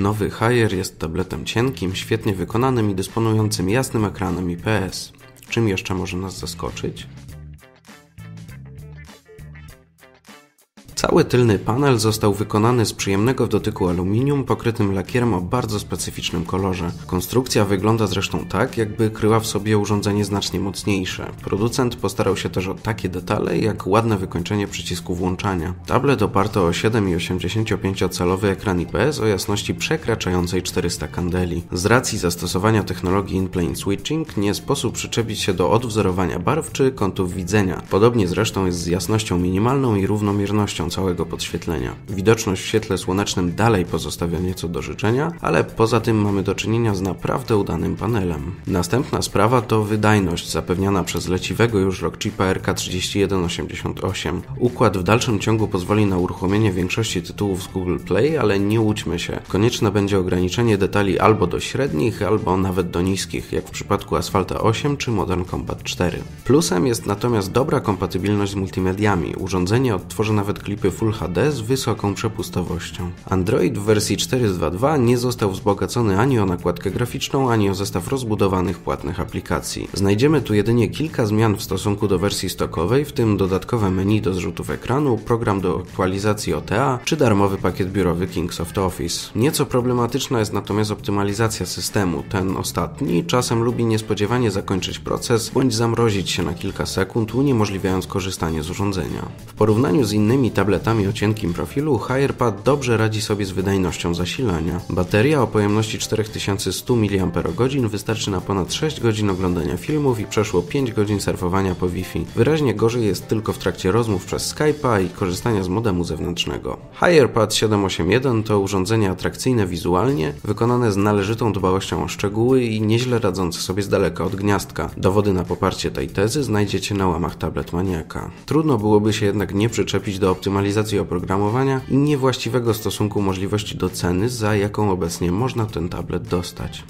Nowy Haier jest tabletem cienkim, świetnie wykonanym i dysponującym jasnym ekranem IPS. Czym jeszcze może nas zaskoczyć? Cały tylny panel został wykonany z przyjemnego w dotyku aluminium pokrytym lakierem o bardzo specyficznym kolorze. Konstrukcja wygląda zresztą tak, jakby kryła w sobie urządzenie znacznie mocniejsze. Producent postarał się też o takie detale, jak ładne wykończenie przycisku włączania. Tablet oparty o 7,85-calowy ekran IPS o jasności przekraczającej 400 kandeli. Z racji zastosowania technologii in-plane switching nie sposób przyczepić się do odwzorowania barw czy kątów widzenia. Podobnie zresztą jest z jasnością minimalną i równomiernością całego podświetlenia. Widoczność w świetle słonecznym dalej pozostawia nieco do życzenia, ale poza tym mamy do czynienia z naprawdę udanym panelem. Następna sprawa to wydajność zapewniana przez leciwego już rockchipa RK3188. Układ w dalszym ciągu pozwoli na uruchomienie większości tytułów z Google Play, ale nie łudźmy się. Konieczne będzie ograniczenie detali albo do średnich, albo nawet do niskich, jak w przypadku Asfalta 8 czy Modern Combat 4. Plusem jest natomiast dobra kompatybilność z multimediami. Urządzenie odtworzy nawet klip klipy Full HD z wysoką przepustowością. Android w wersji 4.2.2 nie został wzbogacony ani o nakładkę graficzną, ani o zestaw rozbudowanych płatnych aplikacji. Znajdziemy tu jedynie kilka zmian w stosunku do wersji stokowej, w tym dodatkowe menu do zrzutów ekranu, program do aktualizacji OTA czy darmowy pakiet biurowy Kingsoft Office. Nieco problematyczna jest natomiast optymalizacja systemu. Ten ostatni czasem lubi niespodziewanie zakończyć proces bądź zamrozić się na kilka sekund, uniemożliwiając korzystanie z urządzenia. W porównaniu z innymi tabletami tabletami o cienkim profilu, HirePad dobrze radzi sobie z wydajnością zasilania. Bateria o pojemności 4100 mAh wystarczy na ponad 6 godzin oglądania filmów i przeszło 5 godzin surfowania po Wi-Fi. Wyraźnie gorzej jest tylko w trakcie rozmów przez Skype'a i korzystania z modemu zewnętrznego. HirePad 781 to urządzenie atrakcyjne wizualnie, wykonane z należytą dbałością o szczegóły i nieźle radzące sobie z daleka od gniazdka. Dowody na poparcie tej tezy znajdziecie na łamach tablet maniaka. Trudno byłoby się jednak nie przyczepić do optymalizacji optymalizacji oprogramowania i niewłaściwego stosunku możliwości do ceny, za jaką obecnie można ten tablet dostać.